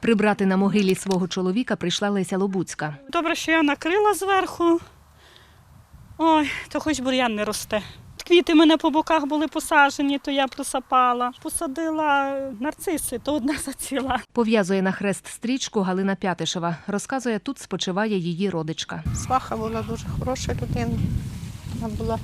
Прибрати на могилі свого чоловіка прийшла Леся Лобуцька. Добре, що я накрила зверху. Ой, то хоч бур'ян не росте. Квіти мене по боках були посаджені, то я присапала. Посадила нарциси, то одна заціла. Пов'язує на хрест стрічку Галина Пятишева. Розказує, тут спочиває її родичка. Сваха була дуже хороша людина. Вона була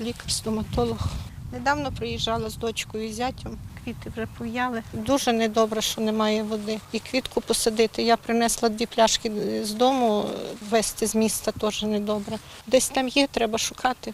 лікар-стоматолог. Недавно приїжджала з дочкою і зятем. Квіти вже пов'яли. Дуже недобре, що немає води. І квітку посадити. Я принесла дві пляшки з дому, вести з міста теж недобре. Десь там є, треба шукати.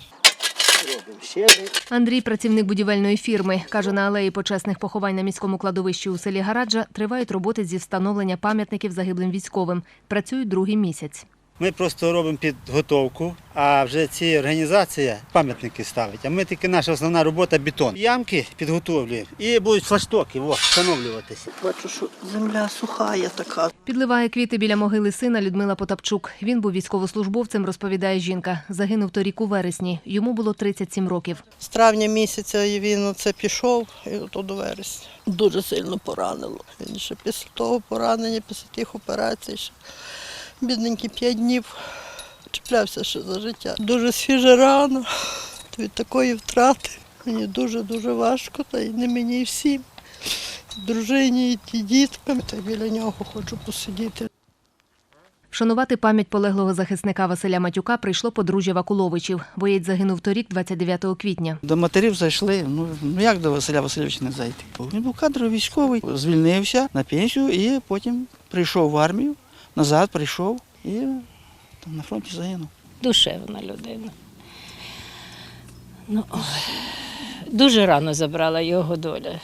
Андрій, працівник будівельної фірми, каже, на алеї почесних поховань на міському кладовищі у селі Гараджа тривають роботи зі встановлення пам'ятників загиблим військовим. Працюють другий місяць. Ми просто робимо підготовку, а вже ці організації пам'ятники ставить. А ми тільки наша основна робота бетон. Ямки підготовлюємо і будуть флаштоки во, встановлюватися. Бачу, що земля сухая така. Підливає квіти біля могили сина Людмила Потапчук. Він був військовослужбовцем, розповідає жінка. Загинув торік у вересні. Йому було 37 років. З травня місяця він оце пішов, і ото до вересня. Дуже сильно поранило. Він ще після того поранення, після тих операцій, ще бідненький п'ять днів чіплявся ще за життя. Дуже свіжа рана від такої втрати. Мені дуже-дуже важко, та й не мені і всім. Дружині, і діткам, та біля нього хочу посидіти. Вшанувати пам'ять полеглого захисника Василя Матюка прийшло подружжя Вакуловичів. Боєць загинув торік, 29 квітня. До матерів зайшли. Ну, ну як до Василя Васильовича не зайти? Він був кадровий військовий, звільнився на пенсію і потім прийшов в армію, назад прийшов і там на фронті загинув. душевна людина. Ну, дуже рано забрала його доля.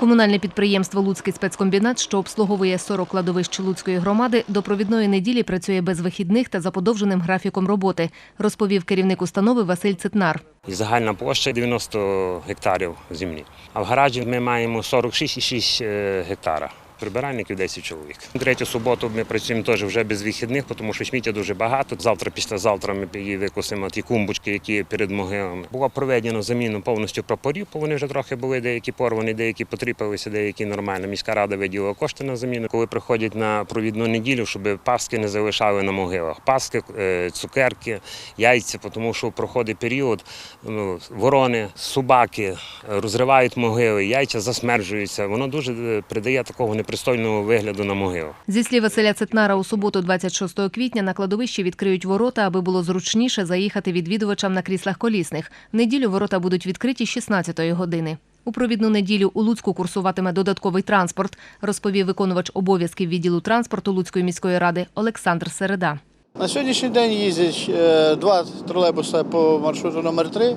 Комунальне підприємство Луцький спецкомбінат, що обслуговує 40 кладовищ Луцької громади, до провідної неділі працює без вихідних та за подовженим графіком роботи, розповів керівник установи Василь Цитнар. Загальна площа 90 гектарів землі. А в гаражі ми маємо 46,6 е, гектара. Прибиральників 10 чоловік. Третю суботу ми працюємо теж вже без вихідних, тому що сміття дуже багато. Завтра, післязавтра ми її викосимо ті кумбочки, які перед могилами. Була проведена заміна повністю прапорів, бо вони вже трохи були деякі порвані, деякі потріпалися, деякі нормально. Міська рада виділила кошти на заміну. Коли приходять на провідну неділю, щоб паски не залишали на могилах. Паски, е, цукерки, яйця, тому що проходить період, ну, ворони, собаки е, розривають могили, яйця засмерджуються. Воно дуже е, придає такого непристойного вигляду на могилу. Зі слів Василя Цитнара, у суботу, 26 квітня, на кладовищі відкриють ворота, аби було зручніше заїхати відвідувачам на кріслах колісних. В неділю ворота будуть відкриті з 16-ї години. У провідну неділю у Луцьку курсуватиме додатковий транспорт, розповів виконувач обов'язків відділу транспорту Луцької міської ради Олександр Середа. На сьогоднішній день їздять е, два тролейбуси по маршруту номер 3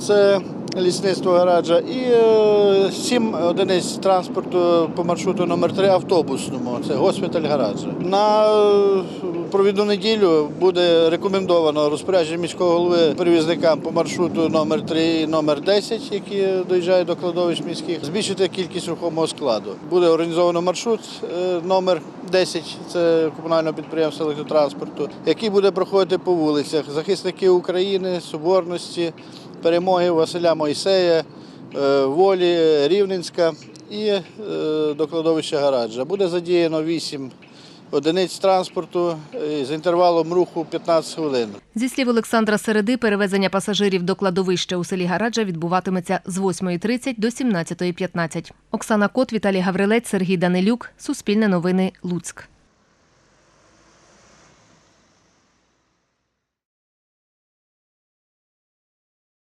Це лісництво гараджа і е, сім одиниць транспорту по маршруту номер 3 автобусному. Це госпіталь гараджа. На е, провідну неділю буде рекомендовано розпорядження міського голови перевізникам по маршруту номер 3 і номер 10, які доїжджають до кладовищ міських, збільшити кількість рухомого складу. Буде організовано маршрут е, номер 10, це комунального підприємства електротранспорту, який буде проходити по вулицях захисники України, Соборності, перемоги Василя Мойсея, е, Волі, Рівненська і е, до кладовища Гараджа. Буде задіяно 8 одиниць транспорту е, з інтервалом руху 15 хвилин. Зі слів Олександра Середи, перевезення пасажирів до кладовища у селі Гараджа відбуватиметься з 8.30 до 17.15. Оксана Кот, Віталій Гаврилець, Сергій Данилюк. Суспільне новини. Луцьк.